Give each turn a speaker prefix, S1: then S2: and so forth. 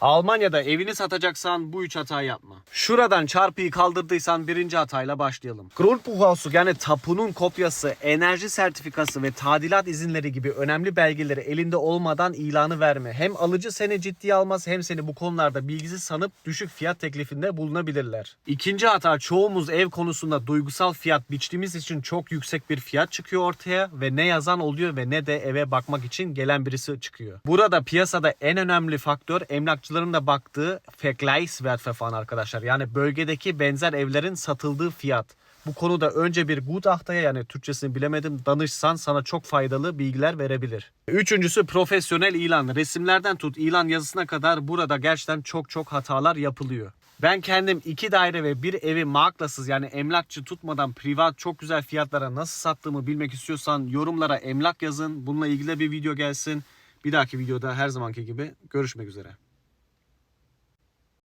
S1: Almanya'da evini satacaksan bu üç hata yapma. Şuradan çarpıyı kaldırdıysan birinci hatayla başlayalım. Grundbuchauszug yani tapunun kopyası, enerji sertifikası ve tadilat izinleri gibi önemli belgeleri elinde olmadan ilanı verme. Hem alıcı seni ciddiye almaz hem seni bu konularda bilgisiz sanıp düşük fiyat teklifinde bulunabilirler. İkinci hata çoğumuz ev konusunda duygusal fiyat biçtiğimiz için çok yüksek bir fiyat çıkıyor ortaya ve ne yazan oluyor ve ne de eve bakmak için gelen birisi çıkıyor. Burada piyasada en önemli faktör emlakçıların da baktığı Vergleichswertverfahren arkadaşlar. Yani bölgedeki benzer evlerin satıldığı fiyat. Bu konuda önce bir Gutachta'ya yani Türkçesini bilemedim danışsan sana çok faydalı bilgiler verebilir. Üçüncüsü profesyonel ilan. Resimlerden tut ilan yazısına kadar burada gerçekten çok çok hatalar yapılıyor. Ben kendim iki daire ve bir evi maklasız yani emlakçı tutmadan privat çok güzel fiyatlara nasıl sattığımı bilmek istiyorsan yorumlara emlak yazın. Bununla ilgili bir video gelsin. Bir dahaki videoda her zamanki gibi görüşmek üzere.